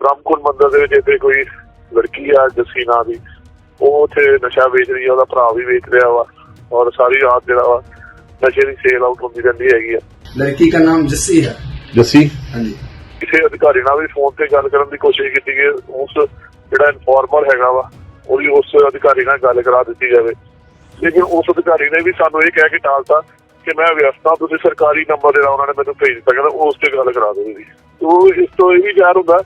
ਬ੍ਰਹਮਕੁੰਡ ਮੰਦਿਰ ਦੇ ਵਿੱਚ ਇੱਥੇ ਕੋਈ ਲੜਕੀ ਆ ਜੱਸੀ ਨਾਂ ਦੀ। ਉਹ ਉੱਥੇ ਨਸ਼ਾ ਵੇਚ ਰਹੀ ਆ ਉਹਦਾ ਭਰਾ ਵੀ ਵੇਚ ਰਿਹਾ ਵਾ ਔਰ ਸਾਰੀ ਰਾਤ ਜਿਹੜਾ ਵਾ ਨਸ਼ੇ ਦੀ ਸੇਲ ਆਊਟ ਹੁੰਦੀ ਰਹਿੰਦੀ ਹੈਗੀ ਆ। ਲੜਕੀ ਦਾ ਨਾਮ ਜੱਸੀ ਹੈ। ਜੱਸੀ? ਹਾਂਜੀ। ਕਿਸੇ ਅਧਿਕਾਰੀ ਨਾਲ ਵੀ ਫੋਨ ਤੇ ਗੱਲ ਕਰਨ ਦੀ ਕੋਸ਼ਿਸ਼ ਕੀਤੀ ਕਿ ਉਸ ਜਿਹੜਾ ਇਨਫੋਰਮਰ ਹੈਗਾ ਵਾ ਉਹਦੀ ਉਸ ਅਧਿਕਾਰੀ ਨਾਲ ਗੱਲ ਕਰਾ ਦਿੱਤੀ ਜਾਵੇ। ਲੇਕਿਨ ਉਸ ਅਧਿਕਾਰੀ ਨੇ ਵੀ ਸਾਨੂੰ ਇਹ ਕਹਿ ਕੇ ਟਾਲਤਾ ਕਿ ਮੈਂ ਵਿਅਸਤਾ ਤੁਸੀਂ ਸਰਕਾਰੀ ਨੰਬਰ ਦੇ ਨਾਲ ਉਹਨਾਂ ਨੇ ਮੈਨੂੰ ਭੇਜ ਦਿੱਤਾ ਕਹਿੰਦਾ ਉਸ ਤੇ ਗੱਲ ਕਰਾ ਦਿਓ ਜੀ ਉਹ ਇਸ ਤੋਂ ਇਹ ਵੀ ਜ਼ਾਹਰ ਹੁੰਦਾ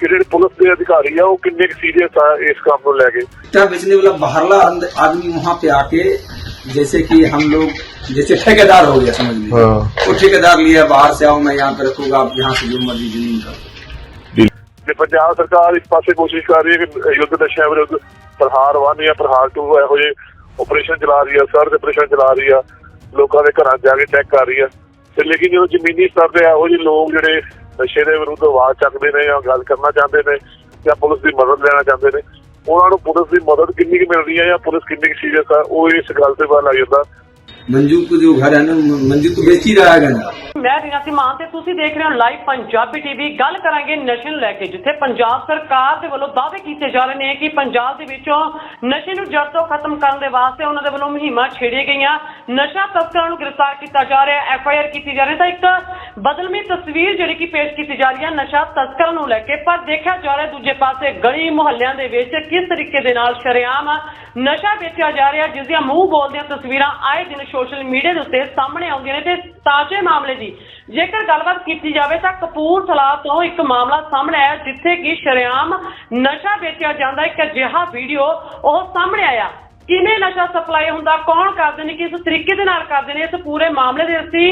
ਕਿ ਜਿਹੜੇ ਪੁਲਿਸ ਦੇ ਅਧਿਕਾਰੀ ਆ ਉਹ ਕਿੰਨੇ ਸੀਰੀਅਸ ਆ ਇਸ ਕੰਮ ਨੂੰ ਲੈ ਕੇ इट्टा बेचने वाला बाहरला अंद- आदमी वहाँ पे आके जैसे कि हम लोग जैसे ठेकेदार हो गया समझ लीजिए हाँ। वो ठेकेदार लिया बाहर से आओ मैं यहाँ पे रखूंगा आप यहाँ से जो मर्जी जमीन कर ਜੇ ਪੰਜਾਬ ਸਰਕਾਰ ਇਸ ਪਾਸੇ ਕੋਸ਼ਿਸ਼ ਕਰ ਰਹੀ ਹੈ ਕਿ ਯੁੱਧ ਨਸ਼ਿਆਂ ਵਿਰੁੱਧ ਪ੍ਰਹਾਰ ਵਨ ਜਾਂ ਪ੍ਰਹਾਰ ਟੂ ਇਹੋ ਜਿਹੇ ਆਪਰੇਸ਼ਨ ਚਲਾ ਰਹੀ ਆ ਸਰਚ ਆਪਰੇਸ਼ਨ ਚਲਾ ਰਹੀ ਆ ਲੋਕਾਂ ਦੇ ਘਰਾਂ 'ਚ ਜਾ ਕੇ ਚੈੱਕ ਕਰ ਰਹੀ ਆ ਤੇ ਲੇਕਿਨ ਜਦੋਂ ਜ਼ਮੀਨੀ ਸਤਰ ਤੇ ਇਹੋ ਜਿਹੇ ਲੋਕ ਜਿਹੜੇ ਨਸ਼ੇ ਦੇ ਵਿਰੁੱਧ ਆਵਾਜ਼ ਚੱਕਦੇ ਨੇ ਜਾਂ ਗੱਲ ਕਰਨਾ ਚਾਹੁੰਦੇ ਨੇ ਜਾਂ ਪੁਲਿਸ ਦੀ ਮਦਦ ਲੈਣਾ ਚਾਹੁੰਦੇ ਨੇ ਉਹਨਾਂ ਨੂੰ ਪੁਲਿਸ ਦੀ ਮਦਦ ਕਿੰਨੀ ਕੁ ਮਿਲ ਰਹੀ ਹੈ ਜਾਂ ਪੁਲਿਸ ਕਿੰਨੀ ਕੁ ਸੀਰੀਅਸ ਆ ਉਹ ਇਸ ਗੱਲ ਤੇ ਪਤਾ ਲੱਗ ਜਾਂਦਾ मंजू को जो घर है ना मंजू तो बेच ही रहा है गंजा ਮੈਂ ਰਿਆਸੀ ਮਾਨ ਤੇ ਤੁਸੀਂ ਦੇਖ ਰਹੇ ਹੋ ਲਾਈਵ ਪੰਜਾਬੀ ਟੀਵੀ ਗੱਲ ਕਰਾਂਗੇ ਨਸ਼ੇ ਨੂੰ ਲੈ ਕੇ ਜਿੱਥੇ ਪੰਜਾਬ ਸਰਕਾਰ ਦੇ ਵੱਲੋਂ ਦਾਅਵੇ ਕੀਤੇ ਜਾ ਰਹੇ ਨੇ ਕਿ ਪੰਜਾਬ ਦੇ ਵਿੱਚੋਂ ਨਸ਼ੇ ਨੂੰ ਜੜ ਤੋਂ ਖਤਮ ਕਰਨ ਦੇ ਵਾਸਤੇ ਉਹਨਾਂ ਦੇ ਵੱਲੋਂ ਮੁਹਿੰਮਾਂ ਛੇੜੀਆਂ ਗਈਆਂ। ਨਸ਼ਾ ਤਸਕਰਾਂ ਨੂੰ ਗ੍ਰਿਫਤਾਰ ਕੀਤਾ ਜਾ ਰਿਹਾ ਐਫ ਆਈ ਆਰ ਕੀਤੀ ਜਾ ਰਹੀ ਤਾਂ ਇੱਕ ਬਦਲਵੀਂ ਤਸਵੀਰ ਜਿਹੜੀ ਕਿ ਪੇਸ਼ ਕੀਤੀ ਜਾ ਰਹੀ ਹੈ, ਨਸ਼ਾ ਤਸਕਰਾਂ ਨੂੰ ਲੈ ਕੇ। ਪਰ ਦੇਖਿਆ ਜਾ ਰਿਹਾ ਦੂਜੇ ਪਾਸੇ ਗਲੀ ਮੁਹੱਲਿਆਂ ਦੇ ਵਿੱਚ ਕਿਸ ਤਰੀਕੇ ਦੇ ਨਾਲ ਸ਼ਰੇਆਮ ਨਸ਼ਾ ਵੇਚਿਆ ਜਾ ਰਿਹਾ ਜਿਸ ਦੀਆਂ ਮੂੰਹ ਬੋਲਦੀਆਂ ਤਸਵੀਰਾਂ ਆਏ ਦਿਨ ਸੋਸ਼ਲ ਮੀਡੀਆ ਦੇ ਉੱਤੇ ਸਾਹਮਣੇ ਆਉਂਦੀਆਂ ਨੇ। ਤੇ ਤਾਜ਼ੇ ਮਾਮਲੇ ਦੀ ਜੇਕਰ ਗੱਲਬਾਤ ਕੀਤੀ ਜਾਵੇ, ਤਾਂ ਕਪੂਰਥਲਾ ਤੋਂ ਇੱਕ ਮਾਮਲਾ ਸਾਹਮਣੇ ਆਇਆ, ਜਿੱਥੇ ਕਿ ਸ਼ਰੇਆਮ ਨਸ਼ਾ ਵੇਚਿਆ ਜਾਂਦਾ ਇੱਕ ਅਜਿਹਾ ਵੀਡੀਓ ਉਹ ਸਾਹਮਣੇ ਆਇਆ। ਕਿਵੇਂ ਨਸ਼ਾ ਸਪਲਾਈ ਹੁੰਦਾ, ਕੌਣ ਕਰਦੇ ਨੇ, ਕਿਸ ਤਰੀਕੇ ਦੇ ਨਾਲ ਕਰਦੇ ਨੇ, ਇਸ ਪੂਰੇ ਮਾਮਲੇ ਦੇ ਅਸੀਂ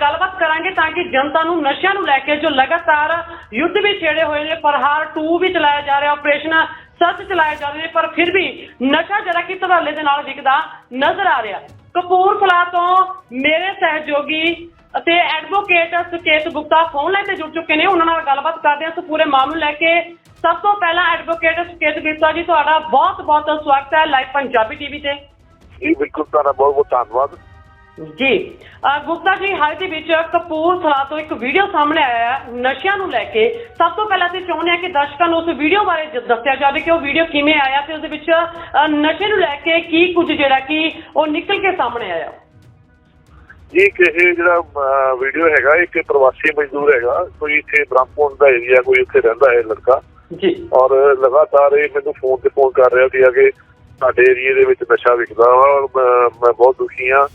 ਗੱਲਬਾਤ ਕਰਾਂਗੇ ਤਾਂ ਕਿ ਜਨਤਾ ਨੂੰ, ਨਸ਼ਿਆਂ ਨੂੰ ਲੈ ਕੇ ਜੋ ਲਗਾਤਾਰ ਯੁੱਧ ਵੀ ਛੇੜੇ ਹੋਏ ਨੇ ਪ੍ਰਹਾਰ 2 ਵੀ ਚਲਾਇਆ ਜਾ ਰਿਹਾ ਆਪਰੇਸ਼ਨ ਸੱਚ ਚਲਾਏ ਜਾ ਰਹੇ ਨੇ, ਪਰ ਫਿਰ ਵੀ ਨਸ਼ਾ ਜਿਹੜਾ ਕਿ ਧੜੱਲੇ ਦੇ ਨਾਲ ਵਿਕਦਾ ਨਜ਼ਰ ਆ ਰਿਹਾ। ਕਪੂਰਥਲਾ ਤੋਂ ਮੇਰੇ ਸਹਿਯੋਗੀ ਅਤੇ advocate Suket Gupta phone line ਤੇ ਜੁੜ ਚੁੱਕੇ ਨੇ। ਉਹਨਾਂ ਨਾਲ ਗੱਲਬਾਤ ਕਰਦੇ ਹਾਂ। ਇਸ ਪੂਰੇ ਮਾਮਲੇ ਨੂੰ ਲੈ ਕੇ ਸਭ ਤੋਂ ਪਹਿਲਾਂ ਐਡਵੋਕੇਟ ਸੁਕੇਤ ਗੁਪਤਾ ਜੀ ਤੁਹਾਡਾ ਬਹੁਤ ਬਹੁਤ ਸਵਾਗਤ ਹੈ ਲਾਈਵ ਪੰਜਾਬੀ ਟੀਵੀ ਤੇ। ਇਹ ਬਿਲਕੁਲ ਤੁਹਾਡਾ ਬਹੁਤ ਬਹੁਤ ਧੰਨਵਾਦ। ਜੀ। ਗੁਪਤਾ ਜੀ ਹਾਲ ਦੇ ਵਿੱਚ ਕਪੂਰਥਲਾ ਤੋਂ ਇੱਕ ਵੀਡੀਓ ਸਾਹਮਣੇ ਆਇਆ ਹੈ ਨਸ਼ਿਆਂ ਨੂੰ ਲੈ ਕੇ। ਸਭ ਤੋਂ ਪਹਿਲਾਂ ਅਸੀਂ ਚਾਹੁੰਦੇ ਹਾਂ ਕਿ ਦਰਸ਼ਕਾਂ ਨੂੰ ਉਸ ਵੀਡੀਓ ਬਾਰੇ ਜ- ਦੱਸਿਆ ਜਾਵੇ ਕਿ ਉਹ ਵੀਡੀਓ ਕਿਵੇਂ ਆਇਆ ਤੇ ਉਸ ਦੇ ਵਿੱਚ ਨਸ਼ੇ ਨੂੰ ਲੈ ਕੇ ਕੀ ਕੁਝ ਜਿਹੜਾ ਕਿ ਉਹ ਨਿਕਲ ਕੇ ਸਾਹਮਣੇ ਆਇਆ। ਜੀ ਕਿ ਇਹ ਜਿਹੜਾ ਵੀਡੀਓ ਹੈਗਾ ਇੱਕ ਪ੍ਰਵਾਸੀ ਮਜ਼ਦੂਰ ਹੈਗਾ ਕੋਈ ਇੱਥੇ ਬ੍ਰਹਮਪੁਰ ਦਾ ਏਰੀਆ ਕੋਈ ਉੱਥੇ ਰਹਿੰਦਾ ਹੈ ਲੜਕਾ। ਜੀ। ਔਰ ਲਗਾਤਾਰ ਇਹ ਮੈਨੂੰ ਫੋਨ ਤੇ ਫੋਨ ਕਰ ਰਿਹਾ ਸੀ ਕਿ ਸਾਡੇ ਏਰੀਏ ਦੇ ਵਿੱਚ ਨਸ਼ਾ ਵਿਕਦਾ ਵਾ ਔਰ ਮੈਂ- ਬਹੁਤ ਦੁਖੀ ਹਾਂ।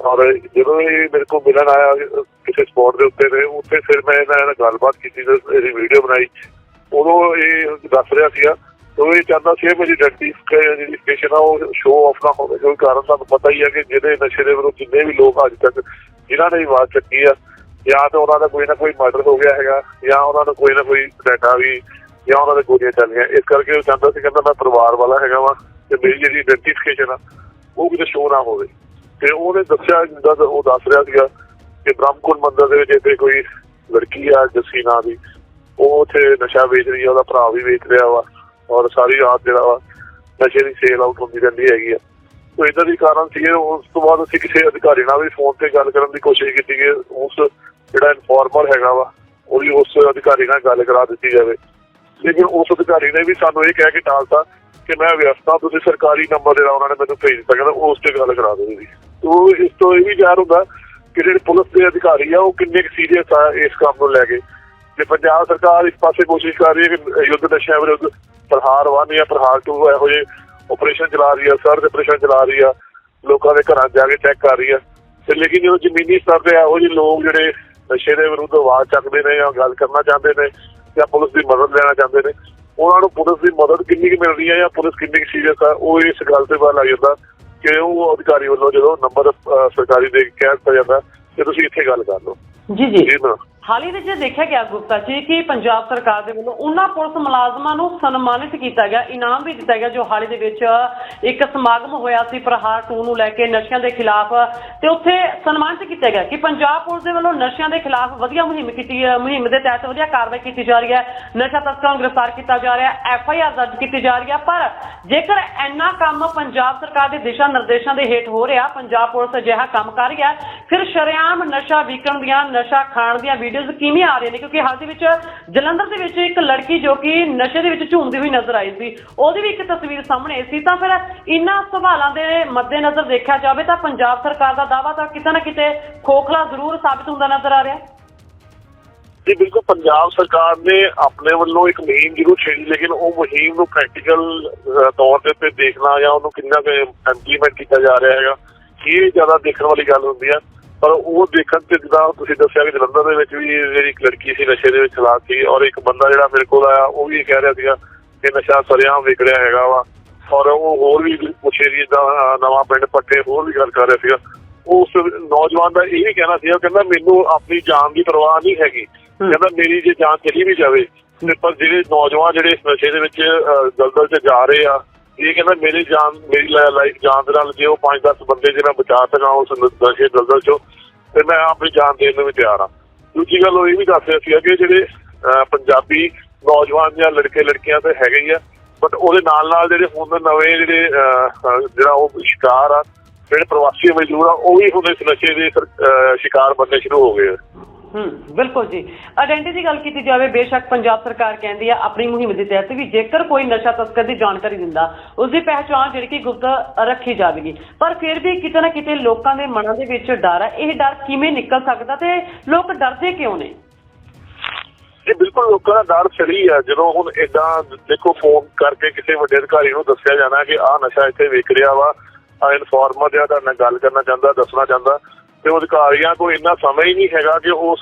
ਔਰ ਜਦੋਂ ਇਹ ਮੇਰੇ ਕੋਲ ਮਿਲਣ ਆਇਆ ਕਿਸੇ ਸਪੌਟ ਦੇ ਉੱਤੇ ਨੇ ਉੱਥੇ ਫਿਰ ਮੈਂ ਇਹਨਾਂ ਨਾਲ ਗੱਲਬਾਤ ਕੀਤੀ ਤੇ ਇਹਦੀ ਵੀਡੀਓ ਬਣਾਈ। ਉਦੋਂ ਇਹ ਦੱਸ ਰਿਹਾ ਸੀਗਾ ਉਹ ਇਹ ਚਾਹੁੰਦਾ ਸੀ ਕਿ ਮੇਰੀ ਆ, ਉਹ ਸ਼ੋਅ ਆਫ ਨਾ ਹੋਵੇ, ਕਿਉਂਕਿ ਕਾਰਨ ਤੁਹਾਨੂੰ ਪਤਾ ਹੀ ਹੈ ਕਿ ਜਿਹੜੇ ਨਸ਼ੇ ਦੇ ਵਿਰੁੱਧ ਜਿੰਨੇ ਵੀ ਲੋਕ ਅੱਜ ਤੱਕ ਜਿਨ੍ਹਾਂ ਨੇ ਆਵਾਜ਼ ਚੱਕੀ ਆ, ਜਾਂ ਤਾਂ ਉਹਨਾਂ ਦਾ ਕੋਈ ਨਾ ਕੋਈ ਮਰਡਰ ਹੋ ਗਿਆ ਹੈਗਾ, ਜਾਂ ਉਹਨਾਂ ਨੂੰ ਕੋਈ ਨਾ ਕੋਈ ਡਾਟਾ ਵੀ, ਜਾਂ ਉਹਨਾਂ ਦੇ ਗੋਲੀਆਂ ਚੱਲੀਆਂ ਇਸ ਕਰਕੇ ਉਹ ਚਾਹੁੰਦਾ ਸੀ ਕਹਿੰਦਾ ਮੈਂ ਪਰਿਵਾਰ ਵਾਲਾ ਹੈਗਾ ਵਾ ਤੇ ਮੇਰੀ ਜਿਹੜੀ ਆਇਡੈਂਟੀਫਿਕੇਸ਼ਨ ਆ, ਉਹ ਕਿਤੇ ਸ਼ੋਅ ਨਾ ਹੋਵੇ। ਤੇ ਉਹਨੇ ਦੱਸਿਆ, ਜਿੱਦਾਂ ਉਹ ਦੱਸ ਰਿਹਾ ਸੀਗਾ ਕਿ ਬ੍ਰਹਮਕੁੰਡ ਮੰਦਿਰ ਦੇ ਵਿੱਚ ਇੱਥੇ ਕੋਈ ਲੜਕੀ ਆ, ਜੱਸੀ ਨਾਂ ਦੀ, ਉਹ ਉੱਥੇ ਨਸ਼ਾ ਵੇਚ ਰਹੀ ਆ, ਉਹਦਾ ਭਰਾ ਵੀ ਵੇਚ ਰਿਹਾ ਵਾ। ਔਰ ਸਾਰੀ ਰਾਤ ਜਿਹੜਾ ਵਾ ਨਸ਼ੇ ਦੀ ਸੇਲ ਆਊਟ ਹੁੰਦੀ ਰਹਿੰਦੀ ਹੈਗੀ ਆ। ਤੋ ਇਦਾਂ ਦੀ ਕਾਰਨ ਸੀ ਉਸ ਤੋਂ ਬਾਅਦ ਅਸੀਂ ਕਿਸੇ ਅਧਿਕਾਰੀ ਨਾਲ ਵੀ ਫੋਨ ਤੇ ਗੱਲ ਕਰਨ ਦੀ ਕੋਸ਼ਿਸ਼ ਕੀਤੀ ਕਿ ਉਸ ਜਿਹੜਾ ਇਨਫੋਰਮਰ ਹੈਗਾ ਵਾ, ਉਹਦੀ ਉਸ ਅਧਿਕਾਰੀ ਨਾਲ ਗੱਲ ਕਰਾ ਦਿੱਤੀ ਜਾਵੇ। ਲੇਕਿਨ ਉਸ ਅਧਿਕਾਰੀ ਨੇ ਵੀ ਸਾਨੂੰ ਇਹ ਕਹਿ ਕੇ ਟਾਲਤਾ ਕਿ ਮੈਂ ਵਿਅਸਤ ਤੁਸੀਂ ਸਰਕਾਰੀ ਨੰਬਰ ਜਿਹੜਾ ਉਹਨਾਂ ਨੇ ਮੈਨੂੰ ਭੇਜ ਦਿੱਤਾ, ਕਹਿੰਦਾ ਉਸ ਤੇ ਗੱਲ ਕਰਾ ਦਿਓ ਜੀ। ਤੋ ਇਸ ਤੋਂ ਇਹ ਵੀ ਜ਼ਾਹਰ ਹੁੰਦਾ ਕਿ ਜਿਹੜੇ ਪੁਲਿਸ ਦੇ ਅਧਿਕਾਰੀ ਆ, ਉਹ ਕਿੰਨੇ ਕੁ ਸੀਰੀਅਸ ਆ ਇਸ ਕੰਮ ਨੂੰ ਲੈ ਕੇ। ਜੇ ਪੰਜਾਬ ਸਰਕਾਰ ਇਸ ਪਾਸੇ ਕੋਸ਼ਿਸ਼ ਕਰ ਰਹੀ ਹੈ ਕਿ ਯੁੱਧ ਨਸ਼ਿਆਂ ਵਿਰੁੱਧ ਪ੍ਰਹਾਰ ਵਨ ਜਾਂ ਪ੍ਰਹਾਰ ਟੂ ਇਹੋ ਜਿਹੇ ਆਪਰੇਸ਼ਨ ਚਲਾ ਰਹੀ ਆ ਸਰਚ ਆਪਰੇਸ਼ਨ ਚਲਾ ਰਹੀ ਆ ਲੋਕਾਂ ਦੇ ਘਰਾਂ ਜਾ ਕੇ ਚੈੱਕ ਕਰ ਰਹੀ ਆ। ਤੇ ਲੇਕਿਨ ਜਦੋਂ ਜ਼ਮੀਨੀ ਸਤਰ ਤੇ ਇਹੋ ਜਿਹੇ ਲੋਕ ਜਿਹੜੇ ਨਸ਼ੇ ਦੇ ਵਿਰੁੱਧ ਆਵਾਜ਼ ਚੱਕਦੇ ਨੇ ਜਾਂ ਗੱਲ ਕਰਨਾ ਚਾਹੁੰਦੇ ਨੇ ਜਾਂ ਪੁਲਿਸ ਦੀ ਮਦਦ ਲੈਣਾ ਚਾਹੁੰਦੇ ਨੇ ਉਹਨਾਂ ਨੂੰ ਪੁਲਿਸ ਦੀ ਮਦਦ ਕਿੰਨੀ ਕੁ ਮਿਲ ਰਹੀ ਹੈ ਜਾਂ ਪੁਲਿਸ ਕਿੰਨੀ ਕੁ ਸੀਰੀਅਸ ਆ ਉਹ ਇਸ ਗੱਲ ਤੇ ਪਤਾ ਲੱਗ ਜਾਂਦਾ ਕਿ ਉਹ ਅਧਿਕਾਰੀ ਵੱਲੋਂ ਜਦੋਂ ਨੰਬਰ ਸਰਕਾਰੀ ਦੇ ਕੇ ਕਹਿ ਦਿੱਤਾ ਜਾਂਦਾ ਕਿ ਤੁਸੀਂ ਇੱਥੇ ਗੱਲ ਕਰ ਲਓ। ਜੀ ਜੀ। ਜੀ ਨਾ। ਹਾਲ ਹੀ ਵਿੱਚ ਦੇਖਿਆ ਗਿਆ ਗੁਪਤਾ ਜੀ ਕਿ ਪੰਜਾਬ ਸਰਕਾਰ ਦੇ ਵੱਲੋਂ ਉਹਨਾਂ ਪੁਲਿਸ ਮੁਲਾਜ਼ਮਾਂ ਨੂੰ ਸਨਮਾਨਿਤ ਕੀਤਾ ਗਿਆ, ਇਨਾਮ ਵੀ ਦਿੱਤਾ ਗਿਆ, ਜੋ ਹਾਲ ਹੀ ਦੇ ਵਿੱਚ ਇੱਕ ਸਮਾਗਮ ਹੋਇਆ ਸੀ ਪ੍ਰਹਾਰ 2 ਨੂੰ ਲੈ ਕੇ ਨਸ਼ਿਆਂ ਦੇ ਖਿਲਾਫ ਤੇ ਉੱਥੇ ਸਨਮਾਨਿਤ ਕੀਤਾ ਗਿਆ ਕਿ ਪੰਜਾਬ ਪੁਲਿਸ ਦੇ ਵੱਲੋਂ ਨਸ਼ਿਆਂ ਦੇ ਖਿਲਾਫ ਵਧੀਆ ਮੁਹਿੰਮ ਕੀਤੀ, ਮੁਹਿੰਮ ਦੇ ਤਹਿਤ ਵਧੀਆ ਕਾਰਵਾਈ ਕੀਤੀ ਜਾ ਰਹੀ ਹੈ। ਨਸ਼ਾ ਤਸਕਰਾਂ ਨੂੰ ਗ੍ਰਿਫਤਾਰ ਕੀਤਾ ਜਾ ਰਿਹਾ ਹੈ ਐਫ ਆਈ ਆਰ ਦਰਜ ਕੀਤੀ ਜਾ ਰਹੀ ਹੈ, ਪਰ ਜੇਕਰ ਇੰਨਾ ਕੰਮ ਪੰਜਾਬ ਸਰਕਾਰ ਦੇ ਦਿਸ਼ਾ ਨਿਰਦੇਸ਼ਾਂ ਦੇ ਹੇਠ ਹੋ ਰਿਹਾ, ਪੰਜਾਬ ਪੁਲਿਸ ਅਜਿਹਾ ਕੰਮ ਕਰ ਰਹੀ ਹੈ, ਫਿਰ ਸ਼ਰੇਆਮ ਨਸ਼ਾ ਵਿਕਣ ਦੀਆਂ, ਨਸ਼ਾ ਖਾਣ ਦੀਆਂ ਵੀਡੀਓ ਵੀਡੀਓਜ਼ ਕਿਵੇਂ ਆ ਰਹੀਆਂ ਨੇ, ਕਿਉਂਕਿ ਹਾਲ ਦੇ ਵਿੱਚ ਜਲੰਧਰ ਦੇ ਵਿੱਚ ਇੱਕ ਲੜਕੀ ਜੋ ਕਿ ਨਸ਼ੇ ਦੇ ਵਿੱਚ ਝੂਮਦੀ ਹੋਈ ਨਜ਼ਰ ਆਈ ਸੀ, ਉਹਦੀ ਵੀ ਇੱਕ ਤਸਵੀਰ ਸਾਹਮਣੇ ਸੀ। ਤਾਂ ਫਿਰ ਇਨ੍ਹਾਂ ਸਵਾਲਾਂ ਦੇ ਮੱਦੇਨਜ਼ਰ ਦੇਖਿਆ ਜਾਵੇ ਤਾਂ ਪੰਜਾਬ ਸਰਕਾਰ ਦਾ ਦਾਅਵਾ ਤਾਂ ਕਿਤੇ ਨਾ ਕਿਤੇ ਖੋਖਲਾ ਜ਼ਰੂਰ ਸਾਬਿਤ ਹੁੰਦਾ ਨਜ਼ਰ ਆ ਰਿਹਾ। ਜੀ, ਬਿਲਕੁਲ ਪੰਜਾਬ ਸਰਕਾਰ ਨੇ ਆਪਣੇ ਵੱਲੋਂ ਇੱਕ ਮੁਹਿੰਮ ਜ਼ਰੂਰ ਛੇੜੀ, ਲੇਕਿਨ ਉਹ ਮੁਹਿੰਮ ਨੂੰ ਪ੍ਰੈਕਟੀਕਲ ਤੌਰ ਤੇ ਉੱਤੇ ਦੇਖਣਾ ਜਾਂ ਉਹਨੂੰ ਕਿੰਨਾ ਕੁ ਇੰਪਲੀਮੈਂਟ ਕੀਤਾ ਜਾ ਰਿਹਾ ਹੈਗਾ, ਇਹ ਜ਼ਿਆਦਾ ਦੇਖਣ ਵਾਲੀ ਗੱਲ ਹੁੰਦੀ ਹੈ ਪਰ ਉਹ ਦੇਖਣ ਤੇ ਜਿੱਦਾਂ ਤੁਸੀਂ ਦੱਸਿਆ ਕਿ ਜਲੰਧਰ ਦੇ ਵਿੱਚ ਵੀ ਜਿਹੜੀ ਇੱਕ ਲੜਕੀ ਸੀ ਨਸ਼ੇ ਦੇ ਵਿੱਚ ਚਲਾ ਸੀ ਔਰ ਇੱਕ ਬੰਦਾ ਜਿਹੜਾ ਮੇਰੇ ਕੋਲ ਆਇਆ ਉਹ ਵੀ ਕਹਿ ਰਿਹਾ ਸੀਗਾ ਕਿ ਨਸ਼ਾ ਸਰਿਆਮ ਵਿਕ ਰਿਹਾ ਹੈਗਾ ਵਾ। ਔਰ ਉਹ ਹੋਰ ਵੀ ਕੁਛ ਏਰੀਏ ਦਾ ਨਵਾਂ ਪਿੰਡ ਪੱਟੇ ਹੋਰ ਵੀ ਗੱਲ ਕਰ ਰਿਹਾ ਸੀਗਾ। ਉਸ ਨੌਜਵਾਨ ਦਾ ਇਹ ਵੀ ਕਹਿਣਾ ਸੀ ਉਹ ਕਹਿੰਦਾ ਮੈਨੂੰ ਆਪਣੀ ਜਾਨ ਦੀ ਪਰਵਾਹ ਨਹੀਂ ਹੈਗੀ। ਕਹਿੰਦਾ ਮੇਰੀ ਜੇ ਜਾਨ ਚਲੀ ਵੀ ਜਾਵੇ ਤੇ ਪਰ ਜਿਹੜੇ ਨੌਜਵਾਨ ਜਿਹੜੇ ਇਸ ਨਸ਼ੇ ਦੇ ਵਿੱਚ ਦਲਦਲ 'ਚ ਜਾ ਰਹੇ ਆ ਇਹ ਕਹਿੰਦਾ ਮੇਰੀ ਜਾਨ ਮੇਰੀ ਲਾਈਫ ਜਾਨ ਦੇ ਨਾਲ ਜੇ ਉਹ 5-10 ਬੰਦੇ ਜਿਹੜਾ ਬਚਾ ਸਕਾਂ ਉਸ ਨਸ਼ੇ ਦਲਦਲ 'ਚੋਂ ਤੇ ਮੈਂ ਆਪਣੀ ਜਾਨ ਦੇਣ ਨੂੰ ਵੀ ਤਿਆਰ ਆ ਦੂਜੀ ਗੱਲ ਉਹ ਇਹ ਵੀ ਦੱਸ ਰਿਹਾ ਸੀ ਕਿ ਜਿਹੜੇ ਅਹ, ਪੰਜਾਬੀ ਨੌਜਵਾਨ ਜਾਂ ਲੜਕੇ ਲੜਕੀਆਂ ਤੇ ਹੈਗੇ ਹੀ ਆ ਬਟ ਉਹਦੇ ਨਾਲ ਨਾਲ ਜਿਹੜੇ ਹੁਣ ਨਵੇਂ ਜਿਹੜੇ ਅਹ, ਜਿਹੜਾ ਉਹ ਸ਼ਿਕਾਰ ਆ ਜਿਹੜੇ ਪ੍ਰਵਾਸੀ ਮਜ਼ਦੂਰ ਆ ਉਹ ਵੀ ਹੁਣ ਇਸ ਨਸ਼ੇ ਦੇ ਸ਼ਿਕਾਰ ਬਣਨੇ ਸ਼ੁਰੂ ਹੋ ਗਏ ਆ। ਹੂੰ, ਬਿਲਕੁਲ ਜੀ। ਆਇਡੈਂਟੀ ਦੀ ਗੱਲ ਕੀਤੀ ਜਾਵੇ, ਬੇਸ਼ੱਕ ਪੰਜਾਬ ਸਰਕਾਰ ਕਹਿੰਦੀ ਆ, ਆਪਣੀ ਮੁਹਿੰਮ ਦੇ ਤਹਿਤ ਵੀ ਜੇਕਰ ਕੋਈ ਨਸ਼ਾ ਤਸਕਰ ਦੀ ਜਾਣਕਾਰੀ ਦਿੰਦਾ ਉਸ ਦੀ ਪਹਿਚਾਣ ਜਿਹੜੀ ਕਿ ਗੁਪਤ ਰੱਖੀ ਜਾਵੇਗੀ। ਪਰ ਫਿਰ ਵੀ ਕਿਤੇ ਨਾ ਕਿਤੇ ਲੋਕਾਂ ਦੇ ਮਨਾਂ ਦੇ ਵਿੱਚ ਡਰ ਹੈ ਇਹ ਡਰ ਕਿਵੇਂ ਨਿਕਲ ਸਕਦਾ ਤੇ ਲੋਕ ਡਰਦੇ ਕਿਉਂ ਨੇ? ਇਹ ਬਿਲਕੁਲ ਲੋਕਾਂ ਦਾ ਡਰ ਸੜੀ ਆ। ਜਦੋਂ ਹੁਣ ਏਦਾਂ ਦੇਖੋ, ਫੋਨ ਕਰਕੇ ਕਿਸੇ ਵੱਡੇ ਅਧਿਕਾਰੀ ਨੂੰ ਦੱਸਿਆ ਜਾਣਾ ਕਿ ਆਹ ਨਸ਼ਾ ਇੱਥੇ ਵਿਕ ਰਿਹਾ ਵਾ ਆ ਇਨਫੋਰਮਰ ਜਿਹੜਾ ਨਾਲ ਗੱਲ ਕਰਨਾ ਚਾਹੁੰਦਾ, ਦੱਸਣਾ ਚਾਹੁੰਦਾ। ਤੇ ਅਧਿਕਾਰੀਆਂ ਕੋਲ ਇੰਨਾ ਸਮਾਂ ਹੀ ਨਹੀਂ ਹੈਗਾ ਕਿ ਉਸ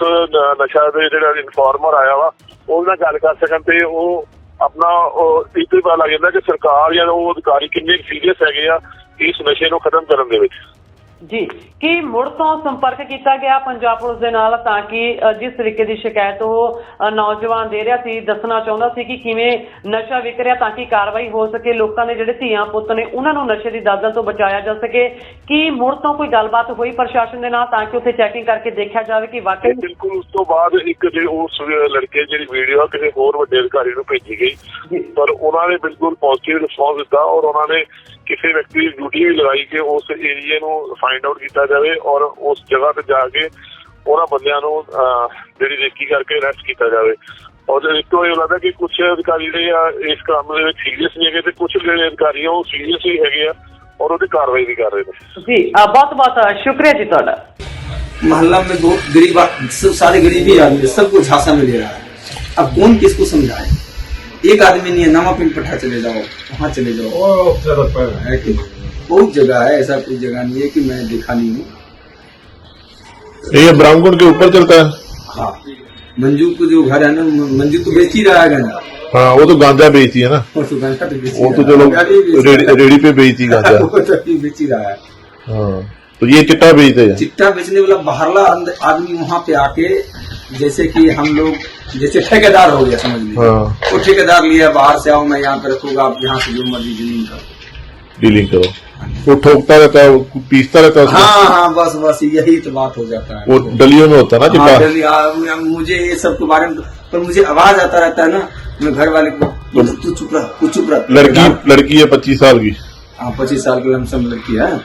ਨਸ਼ਾ ਦੇ ਜਿਹੜਾ ਇਨਫੋਰਮਰ ਆਇਆ ਵਾ ਉਹਦੇ ਨਾਲ ਗੱਲ ਕਰ ਸਕਣ ਤੇ ਉਹ ਆਪਣਾ, ਉਹ ਇੱਥੇ ਪਤਾ ਲੱਗ ਜਾਂਦਾ ਕਿ ਸਰਕਾਰ ਜਾਂ ਉਹ ਅਧਿਕਾਰੀ ਕਿੰਨੇ ਸੀਰੀਅਸ ਹੈਗੇ ਆ ਇਸ ਨਸ਼ੇ ਨੂੰ ਖਤਮ ਕਰਨ ਦੇ ਵਿੱਚ। ਜੀ ਕੀ ਮੁੜ ਤੋਂ ਸੰਪਰਕ ਕੀਤਾ ਗਿਆ ਪੰਜਾਬ ਪੁਲਿਸ ਦੇ ਨਾਲ ਤਾਂ ਕਿ ਜਿਸ ਤਰੀਕੇ ਦੀ ਸ਼ਿਕਾਇਤ ਉਹ ਨੌਜਵਾਨ ਦੇ ਰਿਹਾ ਸੀ ਦੱਸਣਾ ਚਾਹੁੰਦਾ ਸੀ ਕਿ ਕਿਵੇਂ ਨਸ਼ਾ ਵਿਕ ਰਿਹਾ ਤਾਂ ਕਿ ਕਾਰਵਾਈ ਹੋ ਸਕੇ ਲੋਕਾਂ ਦੇ ਜਿਹੜੇ ਧੀਆਂ ਪੁੱਤ ਨੇ ਉਹਨਾਂ ਨੂੰ ਨਸ਼ੇ ਦੀ ਦਲਦਲ ਤੋਂ ਬਚਾਇਆ ਜਾ ਸਕੇ। ਕੀ ਮੁੜ ਤੋਂ ਕੋਈ ਗੱਲਬਾਤ ਹੋਈ ਪ੍ਰਸ਼ਾਸਨ ਦੇ ਨਾਲ ਤਾਂ ਕਿ ਉੱਥੇ ਚੈਕਿੰਗ ਕਰਕੇ ਦੇਖਿਆ ਜਾਵੇ ਕਿ ਵਾਕਈ ਬਿਲਕੁਲ ਉਸ ਤੋਂ ਬਾਅਦ ਇੱਕ ਜੇ ਉਸ ਲੜਕੇ ਜਿਹੜੀ ਵੀਡੀਓ ਆ ਕਿਸੇ ਹੋਰ ਵੱਡੇ ਅਧਿਕਾਰੀ ਨੂੰ ਭੇਜੀ ਗਈ। ਪਰ ਉਹਨਾਂ ਨੇ ਬਿਲਕੁਲ ਪੋਜ਼ਿਟਿਵ ਰਿਸਪੌਂਸ ਦਿੱਤਾ ਔਰ ਉਹਨਾਂ ਨੇ ਕਿਸੇ ਵਿਅਕਤੀ ਦੀ ਡਿਊਟੀ ਵੀ ਲਗਾਈ ਕਿ ਉਸ ਏਰੀਏ ਨੂੰ ਫਾਈਂਡ ਆਊਟ ਕੀਤਾ ਜਾਵੇ ਔਰ ਉਸ ਜਗ੍ਹਾ ਤੇ ਜਾ ਕੇ ਉਹਨਾਂ ਬੰਦਿਆਂ ਨੂੰ ਅਹ, ਜਿਹੜੀ ਰੇਕੀ ਕਰਕੇ ਅਰੈਸਟ ਕੀਤਾ ਜਾਵੇ ਔਰ ਇੱਕ ਤੋਂ ਇਹ ਲੱਗਦਾ ਕਿ ਕੁਝ ਅਧਿਕਾਰੀ ਜਿਹੜੇ ਆ ਇਸ ਕੰਮ ਦੇ ਵਿੱਚ ਸੀਰੀਅਸ ਨਹੀਂ ਹੈਗੇ ਤੇ ਕੁਝ ਜਿਹੜੇ ਅਧਿਕਾਰੀ ਆ ਉਹ ਸੀਰੀਅਸ ਹੀ ਹੈਗੇ ਆ ਔਰ ਉਹਦੀ ਕਾਰਵਾਈ ਵੀ ਕਰ ਰਹੇ ਨੇ ਜੀ ਬਹੁਤ ਬਹੁਤ ਸ਼ੁਕਰੀਆ ਜੀ ਤੁਹਾਡਾ मोहल्ला में बहुत गरीब आ- सब सारे गरीबी आदमी सबको झांसा में ले रहा है अब कौन किसको समझाए एक आदमी नहीं है नामा पिंड पठा चले जाओ वहाँ चले जाओ है कि नहीं? बहुत जगह है ऐसा कोई जगह नहीं है कि मैं देखा नहीं हूँ। ये ब्राह्मण के ऊपर चलता है? हाँ। मंजू को जो घर है ना मंजू तो बेच ही रहा है गंजा हाँ वो तो गांजा बेचती है ना। और तो गंजा तो बेच वो तो चलो रेडी, पे बेचती गांजा। वो तो बेच ही रहा है। हाँ तो ये चिट्टा बेचते हैं। चिट्टा बेचने वाला बाहरला आदमी वहाँ पे आके जैसे कि हम लोग जैसे ठेकेदार हो गया समझ लीजिए। हाँ। वो ठेकेदार लिया बाहर से आओ मैं यहाँ पे रखूँगा आप यहाँ से जो मर्ज़ी ज़मीन करो। डीलिंग करो। वो ठोकता रहता है वो पीसता रहता है हाँ हाँ बस बस यही तो बात हो जाता है। वो डलियों में होता है ना हाँ, चिट्टा मुझे ये सब के बारे में पर मुझे आवाज़ आता रहता है ना मैं घर वाले को बोलता, तू चुप रह तू चुप रह। लड़की लड़की है पच्चीस साल की। हाँ पच्चीस साल की लमसम लड़की है।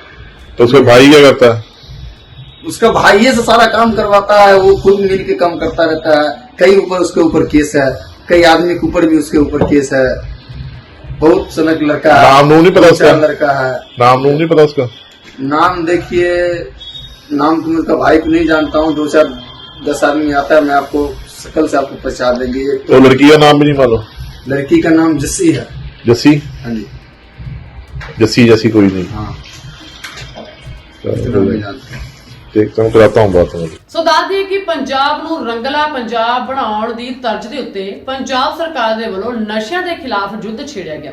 तो उसका भाई क्या करता है? उसका भाई से सारा काम करवाता है वो खुद मिल के काम करता रहता है। कई ऊपर उसके ऊपर केस है कई आदमी के ऊपर भी उसके ऊपर केस है। बहुत सनक लड़का है। नाम नूम नहीं पता उसका? लड़का है। नाम नूम नहीं पता उसका। नाम देखिए नाम तो मैं उसका भाई को नहीं जानता हूँ दो चार दस आदमी आता है मैं आपको सकल से आपको पहचान देंगे। एक तो लड़की का नाम भी नहीं मालूम? लड़की का नाम जस्सी है। जस्सी? हाँ जी। जस्सी जैसी कोई नहीं। हाँ। चलो, इतना ਤੇ ਕੰਮ ਕਰਾਤਾ ਹੂੰ ਬਾਤ ਮੇਰੀ ਸੋ ਦੱਸ ਦਈਏ ਕਿ ਪੰਜਾਬ ਨੂੰ ਰੰਗਲਾ ਪੰਜਾਬ ਬਣਾਉਣ ਦੀ ਤਰਜ ਦੇ ਉੱਤੇ ਪੰਜਾਬ ਸਰਕਾਰ ਦੇ ਵੱਲੋਂ ਨਸ਼ਿਆਂ ਦੇ ਖਿਲਾਫ ਜੁੱਧ ਛੇੜਿਆ ਗਿਆ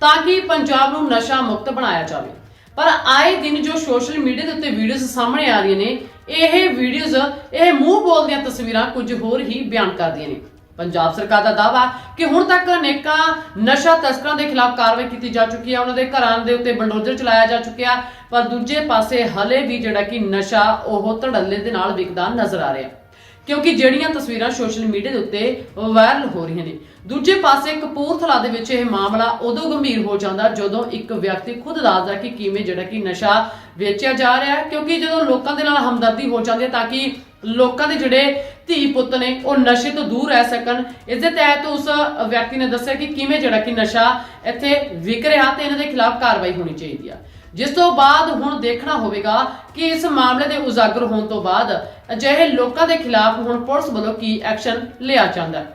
ਤਾਂ ਕਿ ਪੰਜਾਬ ਨੂੰ ਨਸ਼ਾ ਮੁਕਤ ਬਣਾਇਆ ਜਾਵੇ। ਪਰ ਆਏ ਦਿਨ ਜੋ ਸੋਸ਼ਲ ਮੀਡੀਆ ਦੇ ਉੱਤੇ ਵੀਡੀਓਜ਼ ਸਾਹਮਣੇ ਆ ਰਹੀਆਂ ਨੇ, ਇਹ ਵੀਡੀਓਜ਼, ਇਹ ਮੂੰਹ ਬੋਲਦੀਆਂ ਤਸਵੀਰਾਂ ਕੁਝ ਹੋਰ ਹੀ ਬਿਆਨ ਕਰਦੀਆਂ ਨੇ। ਪੰਜਾਬ ਸਰਕਾਰ ਦਾ ਦਾਅਵਾ ਕਿ ਹੁਣ ਤੱਕ ਅਨੇਕਾਂ ਨਸ਼ਾ ਤਸਕਰਾਂ ਦੇ ਖਿਲਾਫ ਕਾਰਵਾਈ ਕੀਤੀ ਜਾ ਚੁੱਕੀ ਹੈ। ਉਹਨਾਂ ਦੇ ਘਰਾਂ ਦੇ ਉੱਤੇ ਬੰਡੋਜ਼ਰ ਚਲਾਇਆ ਜਾ ਚੁੱਕਿਆ, ਪਰ ਦੂਜੇ ਪਾਸੇ ਹਲੇ ਵੀ ਜਿਹੜਾ ਕਿ ਨਸ਼ਾ ਉਹ ਧੜੱਲੇ ਦੇ ਨਾਲ ਵਿਕਦਾ ਨਜ਼ਰ ਆ ਰਿਹਾ। ਕਿਉਂਕਿ ਜਿਹੜੀਆਂ ਤਸਵੀਰਾਂ ਸੋਸ਼ਲ ਮੀਡੀਆ ਦੇ ਉੱਤੇ ਵਾਇਰਲ ਹੋ ਰਹੀਆਂ ਨੇ, ਦੂਜੇ ਪਾਸੇ ਕਪੂਰਥਲਾ ਦੇ ਵਿੱਚ ਇਹ ਮਾਮਲਾ ਉਦੋਂ ਗੰਭੀਰ ਹੋ ਜਾਂਦਾ ਜਦੋਂ ਇੱਕ ਵਿਅਕਤੀ ਖੁਦ ਦੱਸਦਾ ਕਿ ਕਿਵੇਂ ਜਿਹੜਾ ਕਿ ਨਸ਼ਾ ਵੇਚਿਆ ਜਾ ਰਿਹਾ ਹੈ। ਕਿਉਂਕਿ ਜਦੋਂ ਲੋਕਾਂ ਦੇ ਨਾਲ ਹਮਦਰਦੀ ਹੋ ਜਾਂਦੀ ਹੈ ਤਾਂ ਕਿ ਲੋਕਾਂ ਦੇ ਜਿਹੜੇ ਧੀ ਪੁੱਤ ਨੇ, ਉਹ ਨਸ਼ੇ ਤੋਂ ਦੂਰ ਰਹਿ ਸਕਣ। ਇਸ ਦੇ ਤਹਿਤ ਉਸ ਵਿਅਕਤੀ ਨੇ ਦੱਸਿਆ ਕਿ ਕਿਵੇਂ ਜਿਹੜਾ ਕਿ ਨਸ਼ਾ ਇੱਥੇ ਵਿਕ ਰਿਹਾ ਤੇ ਇਹਨਾਂ ਦੇ ਖਿਲਾਫ ਕਾਰਵਾਈ ਹੋਣੀ ਚਾਹੀਦੀ ਆ। ਜਿਸ ਤੋਂ ਬਾਅਦ ਹੁਣ ਦੇਖਣਾ ਹੋਵੇਗਾ ਕਿ ਇਸ ਮਾਮਲੇ ਦੇ ਉਜਾਗਰ ਹੋਣ ਤੋਂ ਬਾਅਦ ਅਜਿਹੇ ਲੋਕਾਂ ਦੇ ਖਿਲਾਫ ਹੁਣ ਪੁਲਿਸ ਵੱਲੋਂ ਕੀ ਐਕਸ਼ਨ ਲਿਆ ਜਾਂਦਾ ਹੈ।